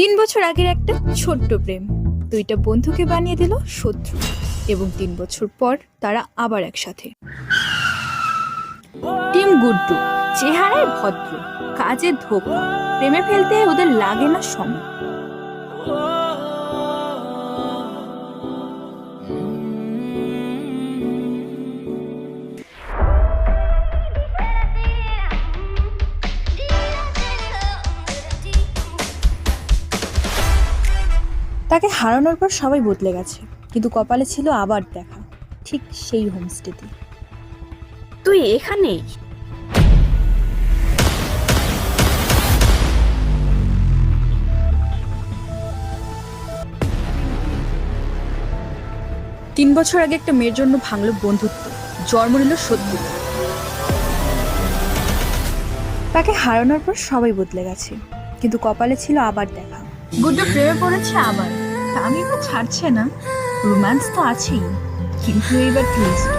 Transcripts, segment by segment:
তিন বছর আগের একটা ছোট্ট প্রেম। দুইটা বন্ধুকে বানিয়ে দিল শত্রু এবং তিন বছর পর তারা আবার একসাথে। টিম গুড্ডু, চেহারায় ভদ্র, কাজে ধোপা প্রেমে ফেলতে ওদের লাগে না সময়। তাকে হারানোর পর সবাই বদলে গেছে কিন্তু কপালে ছিল আবার দেখা ঠিক সেই হোমস্টেতে। তুই এখানে তিন বছর আগে একটা মেয়ের জন্য ভাঙল বন্ধুত্ব জন্ম নিল সত্যি। তাকে হারানোর পর সবাই বদলে গেছে কিন্তু কপালে ছিল আবার দেখা। গুড্ডু প্রেমে পড়েছে আবার। আমি তো ছাড়ছে না। রোম্যান্স তো আছেই, কিন্তু এইবার টুইস্ট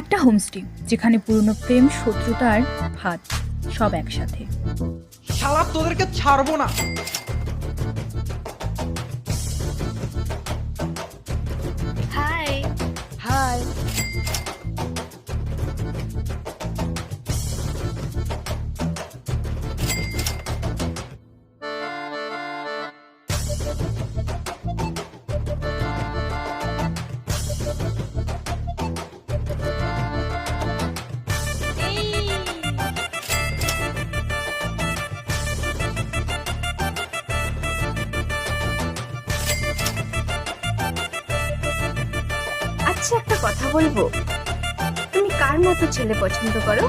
একটা হোমস্টে, যেখানে পুরনো প্রেম, শত্রুতা আর হাত সব একসাথে। শালা, তোদেরকে ছাড়বো না। আচ্ছা একটা কথা বলব। তুমি কার মতো ছেলে পছন্দ করো?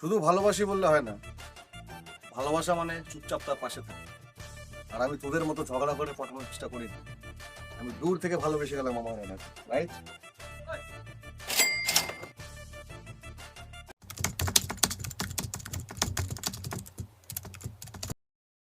শুধু ভালোবাসি বললে হয় না। ভালোবাসা মানে চুপচাপ তার পাশে থাকে। আর আমি তোদের মতো ঝগড়া করে পটানোর চেষ্টা করি আমি দূর থেকে ভালোবেসে গেলাম আমার রাইট